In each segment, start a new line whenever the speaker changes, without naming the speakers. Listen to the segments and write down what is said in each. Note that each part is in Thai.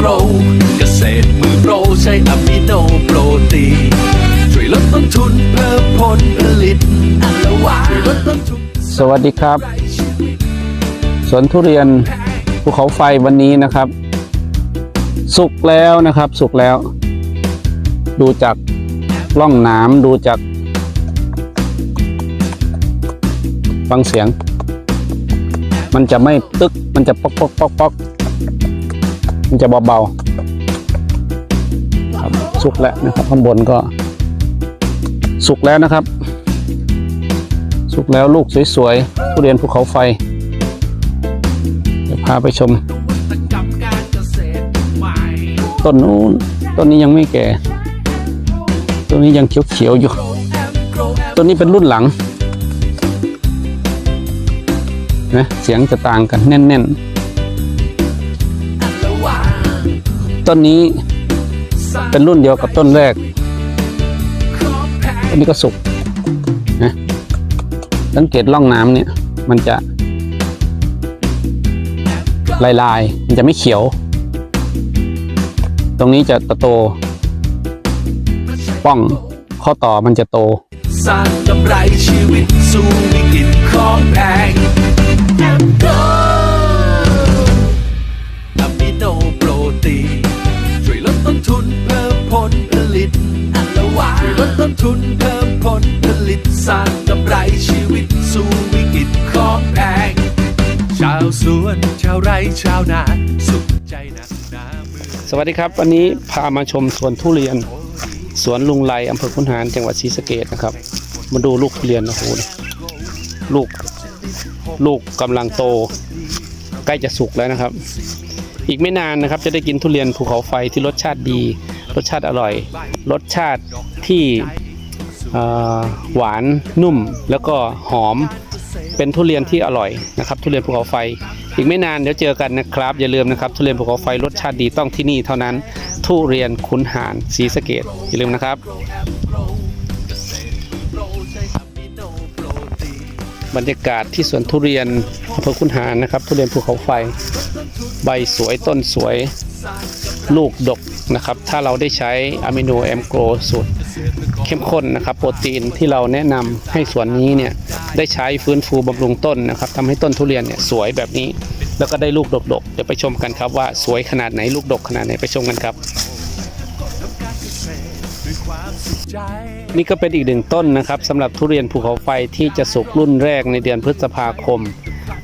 โกรเกษตรมือโปรใช้อะมิโนโปรตีนช่วยลดต้นทุนเพิ่มผลผลิตอัลวาช่วยลดต้นทุน
สวัสดีครับ สวนทุเรียนภูเขาไฟวันนี้นะครับ สุกแล้วนะครับ สุกแล้ว ดูจากร่องน้ำดูจากฟังเสียง มันจะไม่ตึกมันจะป๊อกป๊อกป๊อกป๊อก มันจะเบาๆครับสุกแล้วนะครับ ข้างบนก็ สุกแล้วนะครับ สุกแล้วลูกสวยๆทุเรียนภูเขาไฟเดี๋ยวพาไปชม
ต้
นนู้นต้นนี้ยังไม่แก่ต้นนี้ยังเขียวๆอยู่ต้นนี้เป็นรุ่นหลังนะเสียงจะต่างกันแน่น ๆ ต้นนี้เป็นรุ่นเดียวกับต้นแรกต้นนี้ก็สุกนะสังเกตร่องน้ำเนี่ย มันจะ ลายลายมันจะไม่เขียว ตรงนี้จะโต ป้องข้อต่อมันจะโต
สร้างกำไรชีวิตสู่วิกฤตของแพง ทุนเพิ่มผลผลิตสร้างกำไรชีวิตสู่วิกฤตของแพงชาวสวนชาวไร่ชาวนาสุขใจนักหนามือ
สวัสดีครับวันนี้พามาชมสวนทุเรียน สวนลุงไลอำเภอคุนหารจังหวัดศรีสะเกดนะครับ มาดูลูกทุเรียนนะโหลูกลูกกำลังโต ใกล้จะสุกแล้วนะครับ อีกไม่นานนะครับจะได้กินทุเรียนภูเขาไฟที่รสชาติดี รสชาติอร่อย รสชาติที่ หวานนุ่มแล้วก็หอมเป็นทุเรียนที่อร่อยนะครับ ทุเรียนภูเขาไฟ อีกไม่นานเดี๋ยวเจอกันนะครับ อย่าลืมนะครับ ทุเรียนภูเขาไฟรสชาติดีต้องที่นี่เท่านั้น ทุเรียนขุนหารศรีสะเกดอย่าลืมนะครับบรรยากาศที่สวนทุเรียนอำเภอขุนหารนะครับ ทุเรียนภูเขาไฟ ใบสวยต้นสวย ลูกดกนะครับ ถ้าเราได้ใช้อะมิโนแอมโกรสูตรเข้มข้นนะครับ โปรตีนที่เราแนะนำให้สวนนี้เนี่ยได้ใช้ฟื้นฟูบำรุงต้นนะครับทำให้ต้นทุเรียนเนี่ยสวยแบบนี้ แล้วก็ได้ลูกดกๆเดี๋ยวไปชมกันครับว่าสวยขนาดไหนลูกดกขนาดไหนไปชมกันครับนี่ก็เป็นอีกหนึ่งต้นนะครับสำหรับทุเรียนภูเขาไฟที่จะสุกรุ่นแรกในเดือนพฤษภาคม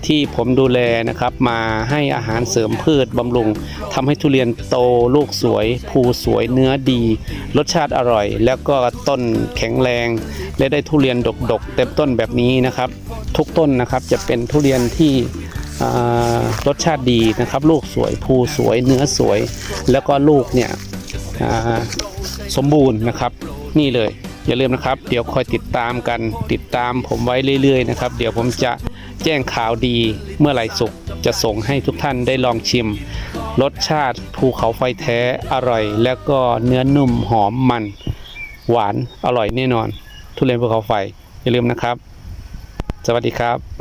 ที่ผมดูแลนะครับ มาให้อาหารเสริมพืชบำรุงทำให้ทุเรียนโตลูกสวย ภูสวยเนื้อดี รสชาติอร่อย แล้วก็ต้นแข็งแรง และได้ทุเรียนดกๆ เต็มต้นแบบนี้นะครับ ทุกต้นนะครับจะเป็นทุเรียนที่รสชาติดีนะครับ ลูกสวยภูสวยเนื้อสวย แล้วก็ลูกเนี่ยสมบูรณ์นะครับ นี่เลย อย่าลืมนะครับ เดี๋ยวคอยติดตามกันติดตามผมไว้เรื่อยๆนะครับ เดี๋ยวผมจะแจ้งข่าวดีเมื่อไหร่สุกจะส่งให้ทุกท่านได้ลองชิม รสชาติภูเขาไฟแท้อร่อย แล้วก็เนื้อนุ่มหอมมัน หวานอร่อยแน่นอน ทุเรียนภูเขาไฟอย่าลืมนะครับ สวัสดีครับ